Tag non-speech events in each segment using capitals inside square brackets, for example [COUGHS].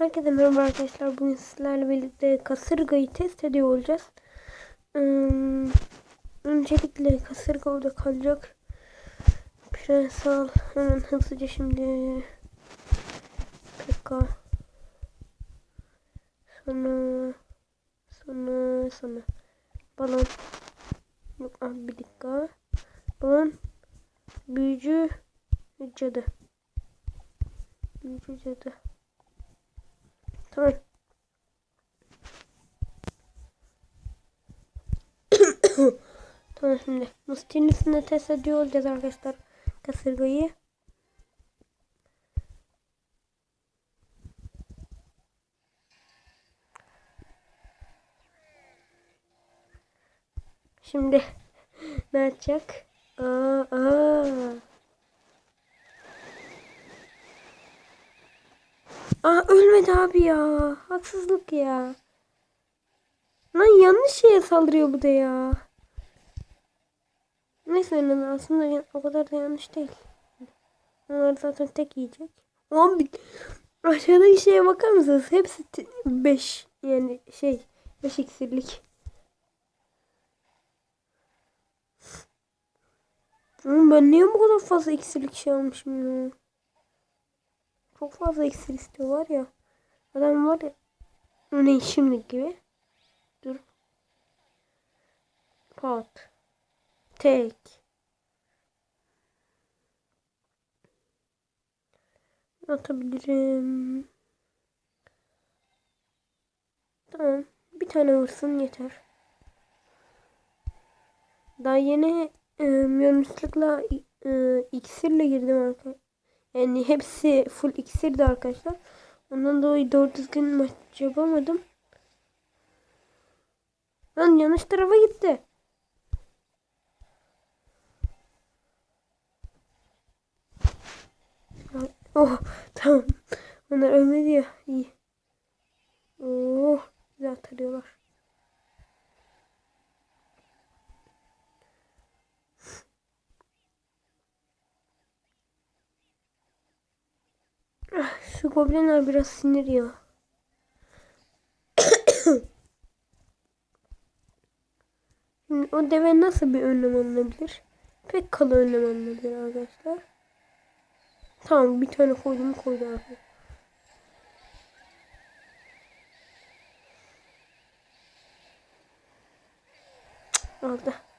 Herkese merhaba arkadaşlar. Bugün sizlerle birlikte kasırgayı test ediyor olacağız. Hmm, öncelikle kasırga orada kalacak. Prens al. Hemen hızlıca şimdi. Pekka. Sonra. Sonra. Sonra. Balon. Yok abi bir dakika. Balon. Büyücü. Cadı. Büyücü cadı. Tamam. [COUGHS] tamam şimdi. Musti'nin üstünde test ediyor olacağız arkadaşlar. Kasırgayı. Şimdi ne yapacak? Aa, aa. Aa ölmedi abi ya. Haksızlık ya. Lan yanlış şeye saldırıyor bu da ya. Neyse yani aslında o kadar da yanlış değil. Onlar zaten tek yiyecek. Abi aşağıdaki şeye bakar mısınız? Hepsi 5 yani şey 5 iksirlik. Ben niye bu kadar fazla iksirlik şey almışım ya? Çok fazla iksir istiyor ya. Adam var ya. Örneğin şimdi gibi. Dur. Pat. Tek. Atabilirim. Tamam. Bir tane vursun yeter. Daha yeni e, yanlışlıkla e, iksirle girdim arkadaşlar. Yani hepsi full iksirdi arkadaşlar. Ondan dolayı doğru düzgün maç yapamadım. Lan yanlış tarafa gitti. Oh tamam. Onlar ölmedi ya. İyi. Oh güzel tarıyorlar. Şu goblinler biraz sinir ya. [COUGHS] Şimdi o deve nasıl bir önlem alınabilir? Pek kalı önlem alınabilir arkadaşlar. Tamam bir tane koydum koydu abi. Cık,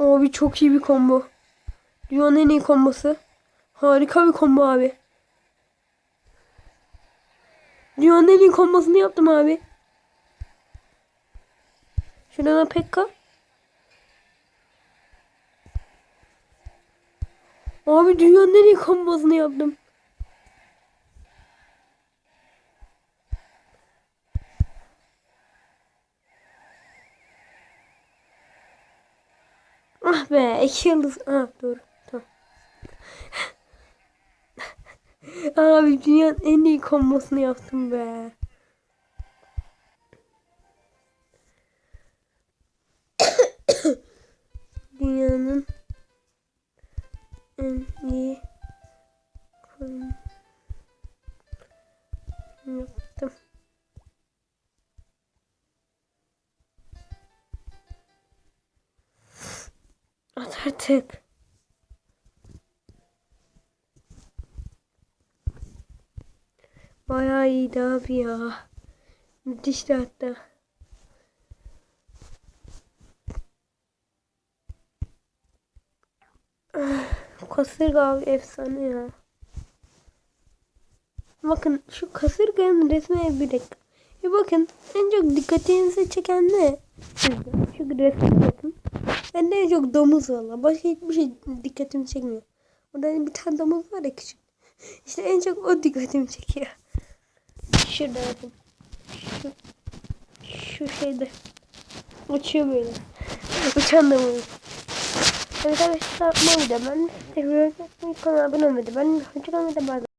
Abi çok iyi bir combo. Dünyanın en iyi kombosu. Harika bir combo abi. Dünyanın en iyi kombosunu yaptım abi. Şuradan Pekka. Abi dünyanın en iyi kombosunu yaptım. Ah be iki yıldız. Ah doğru. Tamam. Abi dünyanın en iyi kombosunu yaptım be. [COUGHS] dünyanın artık. Bayağı iyiydi abi ya. Müthişti hatta. Kasırga abi efsane ya. Bakın şu kasırganın resmi bir dakika. Bir bakın en çok dikkatinizi çeken ne? Şu resme bakın. Bende en çok domuz valla. Başka hiçbir şey dikkatimi çekmiyor. Orada hani bir tane domuz var ya küçük. İşte en çok o dikkatimi çekiyor. Şurada bakın. Şu, şu şeyde. Uçuyor böyle. Uçan domuz. Evet arkadaşlar bu videoda ben tekrar kanalıma abone olmayı ben hoşçakalın bay bay.